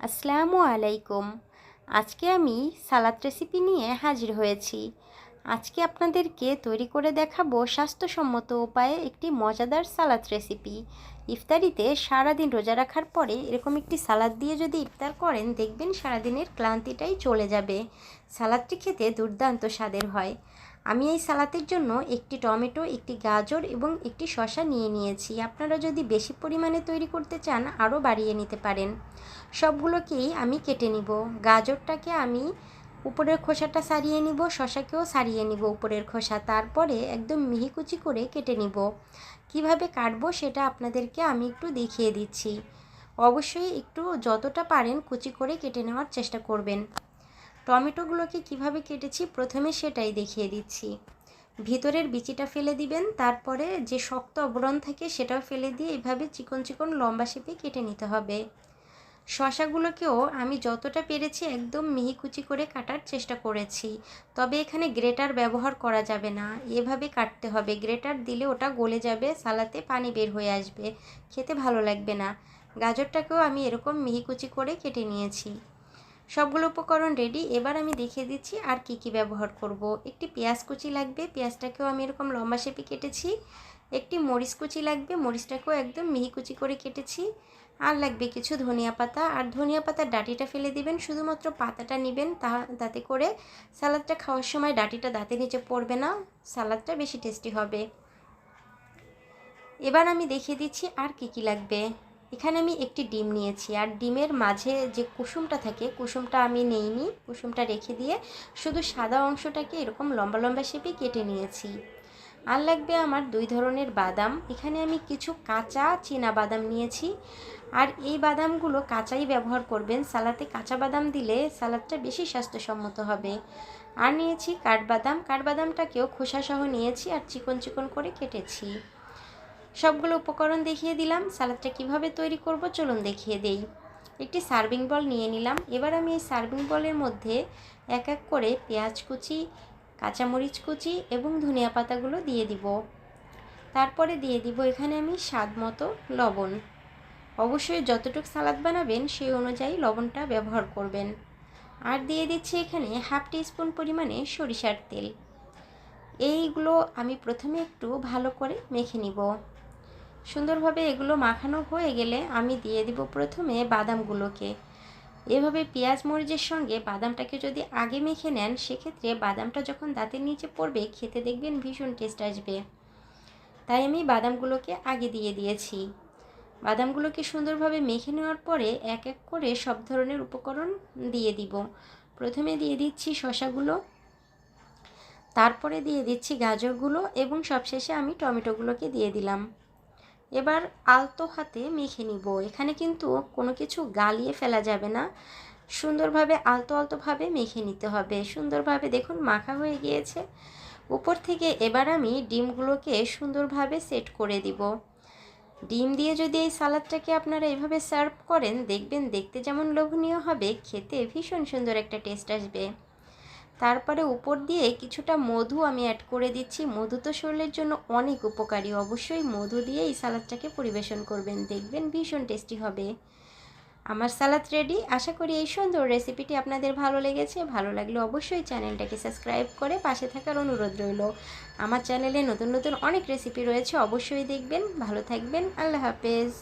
আসসালামু আলাইকুম। আজকে আমি সালাদ রেসিপি নিয়ে হাজির হয়েছি। আজকে আপনাদেরকে তৈরি করে দেখাবো স্বাস্থ্যসম্মত উপায়ে একটি মজাদার সালাদ রেসিপি। ইফতারিতে সারাদিন রোজা রাখার পরে এরকম একটি সালাদ দিয়ে যদি ইফতার করেন, দেখবেন সারাদিনের ক্লান্তিটাই চলে যাবে। সালাদটি খেতে দুর্দান্ত স্বাদের হয়। আমি এই সালাতের জন্য একটি টমেটো, একটি গাজর এবং একটি শশা নিয়ে নিয়েছি। আপনারা যদি বেশি পরিমাণে তৈরি করতে চান, আরও বাড়িয়ে নিতে পারেন। সবগুলোকেই আমি কেটে নিব। গাজরটাকে আমি উপরের খোসাটা সারিয়ে নিব শশাকেও সারিয়ে নিব উপরের খোসা। তারপরে একদম মিহিকুচি করে কেটে নিব। কীভাবে কাটবো সেটা আপনাদেরকে আমি একটু দেখিয়ে দিচ্ছি। অবশ্যই একটু যতটা পারেন কুচি করে কেটে নেওয়ার চেষ্টা করবেন। টমেটোগুলোকে কীভাবে কেটেছি? প্রথমে সেটাই দেখিয়ে দিচ্ছি। ভিতরের বিচিটা ফেলে দিবেন, তারপরে যে শক্ত অবরণ থাকে সেটাও ফেলে দিয়ে এভাবে চিকন চিকন লম্বা শেপে কেটে নিতে হবে। শশাগুলোকেও আমি যতটা পেরেছি একদম মিহি কুচি করে কাটার চেষ্টা করেছি। তবে এখানে গ্রেটার ব্যবহার করা যাবে না। এভাবে কাটতে হবে। গ্রেটার দিলে ওটা গলে যাবে, সালাতে পানি বের হয়ে আসবে। খেতে ভালো লাগবে না। গাজরটাকেও আমি এরকম মিহি কুচি করে কেটে নিয়েছি। সবগুলো উপকরণ রেডি এবার আমি দেখিয়ে দিচ্ছি আর কি কি ব্যবহার করব। একটি পেঁয়াজ কুচি লাগবে, পেঁয়াজটাকেও আমি এরকম লম্বা শেপে কেটেছি। একটি মরিচ কুচি লাগবে, মরিচটাকেও একদম মিহি কুচি করে কেটেছি। আর লাগবে কিছু ধনিয়া পাতা, আর ধনিয়া পাতার ডাটিটা ফেলে দিবেন, শুধুমাত্র পাতাটা নেবেন তা, তাতে করে সালাদটা খাওয়ার সময় ডাটিটা দাঁতের নিচে পড়বে না, সালাদটা বেশি টেস্টি হবে। এবার আমি দেখিয়ে দিচ্ছি আর কি কি লাগবে। এখানে আমি একটি ডিম নিয়েছি, আর ডিমের মাঝে যে কুসুমটা থাকে, কুসুমটা আমি নেইনি, কুসুমটা রেখে দিয়ে শুধু সাদা অংশটাকে এরকম লম্বা লম্বা শেপে কেটে নিয়েছি। আর লাগবে আমার দুই ধরনের বাদাম, এখানে আমি কিছু কাঁচা চীনা বাদাম নিয়েছি, আর এই বাদামগুলো কাঁচাই ব্যবহার করবেন, সালাতে কাঁচা বাদাম দিলে সালাদটা বেশি স্বাস্থ্যসম্মত হবে। আর নিয়েছি কাঠবাদাম, কাঠবাদামটাকেও খোসাসহ নিয়েছি আর চিকন চিকন করে কেটেছি। সবগুলো উপকরণ দেখিয়ে দিলাম। সালাদটা কীভাবে তৈরি করব চলুন দেখিয়ে দেই। একটি সার্ভিং বল নিয়ে নিলাম। এবার আমি এই সার্ভিং বলের মধ্যে এক এক করে পেঁয়াজ কুচি, কাঁচামরিচ কুচি এবং ধনিয়া পাতাগুলো দিয়ে দিব। তারপরে দিয়ে দিব এখানে আমি স্বাদ মতো লবণ। অবশ্যই যতটুকু সালাদ বানাবেন সেই অনুযায়ী লবণটা ব্যবহার করবেন। আর দিয়ে দিচ্ছি এখানে হাফ টিস্পুন পরিমাণে সরিষার তেল। এইগুলো আমি প্রথমে একটু ভালো করে মেখে নিব। সুন্দরভাবে এগুলো মাখানো হয়ে গেলে আমি দিয়ে দিব প্রথমে বাদামগুলোকে। এভাবে পেঁয়াজ মরিচের সঙ্গে বাদামটাকে যদি আগে মেখে নেন, সেক্ষেত্রে বাদামটা যখন দাঁতের নিচে পড়বে, খেতে দেখবেন ভীষণ টেস্ট আসবে। তাই আমি বাদামগুলোকে আগে দিয়ে দিয়েছি। বাদামগুলোকে সুন্দরভাবে মেখে নেওয়ার পরে এক এক করে সব ধরনের উপকরণ দিয়ে দিব। প্রথমে দিয়ে দিচ্ছি শশাগুলো তারপরে দিয়ে দিচ্ছি গাজরগুলো এবং সবশেষে আমি টমেটোগুলোকে দিয়ে দিলাম। এবার আলতো হাতে মেখে নিব। এখানে কিন্তু কোনো কিছু গালিয়ে ফেলা যাবে না। সুন্দরভাবে, আলতো আলতোভাবে মেখে নিতে হবে। সুন্দরভাবে দেখুন, মাখা হয়ে গিয়েছে। উপর থেকে এবার আমি ডিমগুলোকে সুন্দরভাবে সেট করে দিব। ডিম দিয়ে যদি এই সালাদটাকে আপনারা এভাবে সার্ভ করেন, দেখবেন দেখতে যেমন লোভনীয় হবে, খেতে ভীষণ সুন্দর একটা টেস্ট আসবে। তারপরে উপর দিয়ে কিছুটা মধু আমি অ্যাড করে দিচ্ছি। মধু তো শরীরের জন্য অনেক উপকারী। অবশ্যই মধু দিয়ে এই সালাদটাকে পরিবেশন করবেন। দেখবেন ভীষণ টেস্টি হবে। আমার সালাদ রেডি আশা করি এই সুন্দর রেসিপিটি আপনাদের ভালো লেগেছে। ভালো লাগলে অবশ্যই চ্যানেলটাকে সাবস্ক্রাইব করে পাশে থাকার অনুরোধ রইল। আমার চ্যানেলে নতুন নতুন অনেক রেসিপি রয়েছে। অবশ্যই দেখবেন। ভালো থাকবেন। আল্লাহ হাফেজ।